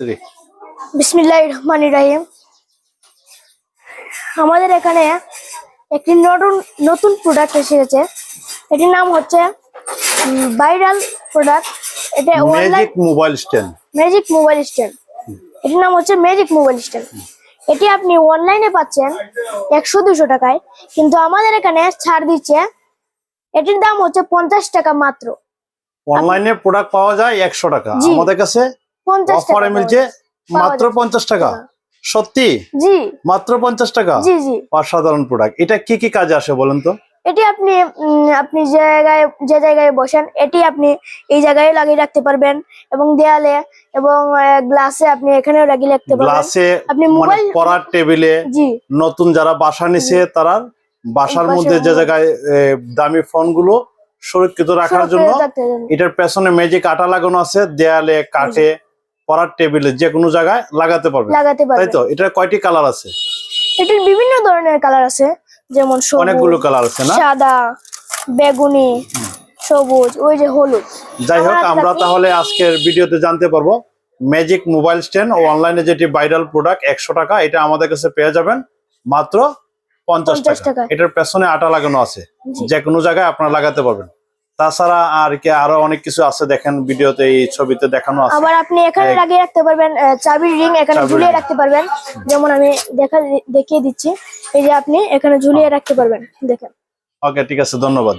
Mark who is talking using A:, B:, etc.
A: Three
B: বিসমিল্লাহ রহমান রাহিম। আমাদের এখানে একটি নতুন নতুন প্রোডাক্ট এসেছে। এটির নাম হচ্ছে ভাইরাল প্রোডাক্ট এটা
A: magic mobile stand
B: magic mobile stand এটির নাম হচ্ছে ম্যাজিক মোবাইল স্ট্যান্ড এটি আপনি অনলাইনে পাচ্ছেন একশো দুশো টাকায় কিন্তু আমাদের এখানে ছাড় দিচ্ছে এটির দাম হচ্ছে পঞ্চাশ টাকা মাত্র।
A: অনলাইনে প্রোডাক্ট পাওয়া যায় একশো টাকা। আমাদের কাছে অফারে
B: টাকা
A: মিলছে মাত্র। পঞ্চাশ টাকা। সত্যি?
B: জি।
A: মাত্র পঞ্চাশ টাকা?
B: জি জি।
A: অসাধারণ প্রোডাক্ট এটা কি কি কাজে আসে বলেন তো?
B: এটি আপনি আপনি যে জায়গায় যে জায়গায় বসেন এটি আপনি এই জায়গায় লাগিয়ে রাখতে পারবেন এবং দেয়ালে এবং গ্লাসে আপনি এখানেও লাগিয়ে রাখতে পারবেন।
A: গ্লাসে
B: আপনি
A: মানে
B: মোবাইল-
A: পড়ার টেবিলে
B: জি।
A: নতুন যারা বাসা নিছে তারা বাসার মধ্যে যে জায়গায় দামি ফোনগুলো সুরক্ষিত রাখার জন্য। এটার পেছনে ম্যাজিক আটা লাগানো আছে দেয়ালে কাঠে। পড়ার টেবিলে যে কোনো জায়গায় লাগাতে পারবে
B: লাগাতে
A: পারবে
B: তাই
A: তো? এটার কয়টি কালার আছে?
B: এটির বিভিন্ন ধরনের কালার আছে। যেমন সবুজ
A: অনেকগুলো কালার আছে না?
B: সাদা বেগুনি সবুজ ওই যে হলুদ।
A: যাই হোক
B: আমরা
A: তাহলে আজকের ভিডিওতে জানতে পারব ম্যাজিক মোবাইল স্ট্যান্ড ও অনলাইনে যেটি ভাইরাল প্রোডাক্ট একশো টাকা এটা আমাদের কাছে পেয়ে যাবেন মাত্র পঞ্চাশ
B: 50
A: টাকা। এটার পেছনে আটা লাগানো আছে। যে কোনো জায়গায় আপনারা লাগাতে পারবেন। তাছাড়া আর কি আরও অনেক কিছু আছে দেখেন ভিডিওতে এই ছবিতে দেখানো আছে।
B: আবার আপনি এখানে লাগিয়ে রাখতে পারবেন চাবির রিং এখানে ঝুলিয়ে রাখতে পারবেন। যেমন আমি দেখা দেখিয়ে দিচ্ছি। এই যে আপনি এখানে ঝুলিয়ে রাখতে পারবেন দেখেন।
A: ওকে ঠিক আছে ধন্যবাদ।